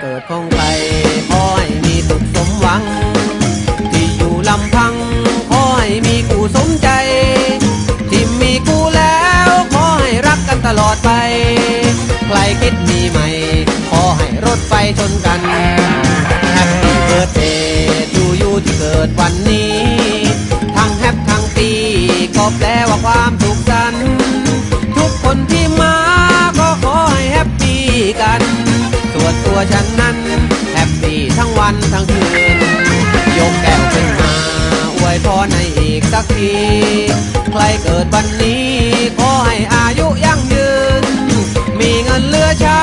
เกิดของไครขอให้มีสุขสมหวัง ที่อยู่ลำพังขอให้มีกูสมใจ ที่มีกูแล้วขอให้รักกันตลอดไป ใครคิดมีใหม่ ขอให้รถไฟชนกันแฮปปี้เบิร์ดเดย์ดูอยู่ที่เกิดวันนี้ ทั้งแฮปทั้งปีก็แปลว่าความ วันทั้งคืน ยกแก้วขึ้นมาอวยพรให้อีกสักที ใครเกิดวันนี้ ขอให้อายุยั่งยืน มีเงินเหลือใช้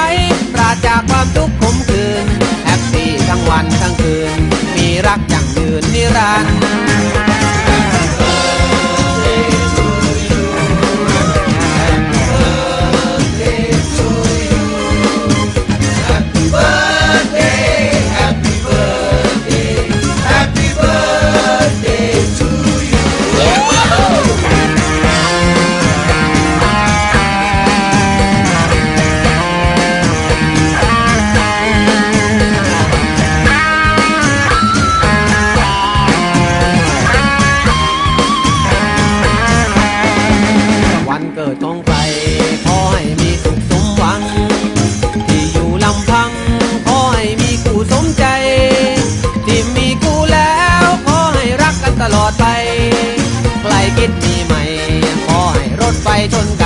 ปราศจากความทุกข์ขมขื่นแฮปปี้ทั้งวันทั้งคืน มีรักยั่งยืนนิรันดร์ เกิดของใครขอให้มีสุขสมหวัง ที่อยู่ลำพังขอให้มีคู่สมใจ ที่มีคู่แล้วขอให้รักกันตลอดไปใครคิดมีใหม่ขอให้รถไฟชน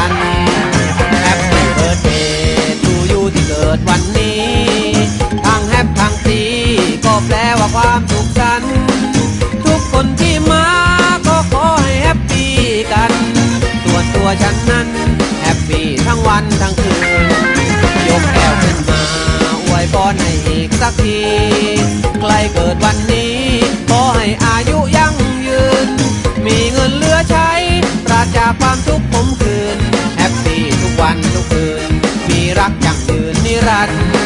สักที ใกล้เกิดวันนี้ขอให้อายุยั่งยืน มีเงินเหลือใช้ปราศจากความทุกข์ผมคืน แฮปปี้ทุกวันทุกคืน มีรักอย่างยืนนิรันดร์